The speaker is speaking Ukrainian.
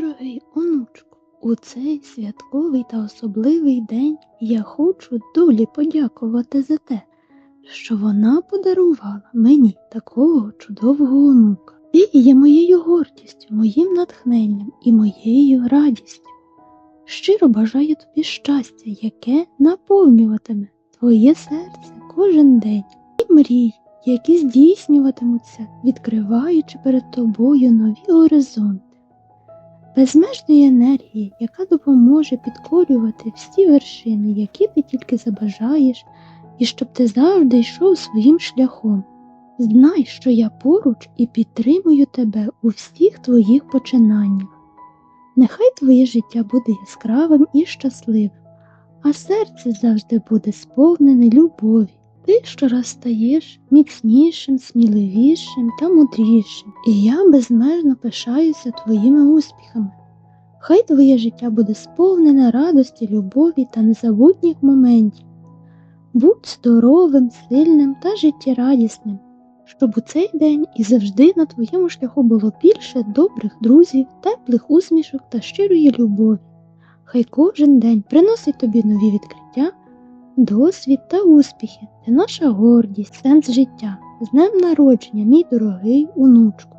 дорогий онучку, у цей святковий та особливий день я хочу долі подякувати за те, що вона подарувала мені такого чудового онука. Ти є моєю гордістю, моїм натхненням і моєю радістю. Щиро бажаю тобі щастя, яке наповнюватиме твоє серце кожен день, і мрій, які здійснюватимуться, відкриваючи перед тобою нові горизонти, безмежної енергії, яка допоможе підкорювати всі вершини, які ти тільки забажаєш, і щоб ти завжди йшов своїм шляхом. Знай, що я поруч і підтримую тебе у всіх твоїх починаннях. Нехай твоє життя буде яскравим і щасливим, а серце завжди буде сповнене любові. Ти щораз стаєш міцнішим, сміливішим та мудрішим, і я безмежно пишаюся твоїми успіхами. Хай твоє життя буде сповнене радості, любові та незабутніх моментів. Будь здоровим, сильним та життєрадісним, щоб у цей день і завжди на твоєму шляху було більше добрих друзів, теплих усмішок та щирої любові. Хай кожен день приносить тобі нові відкриття, Досвід та успіхи це наша гордість, сенс життя. З днем народження, мій дорогий онучку.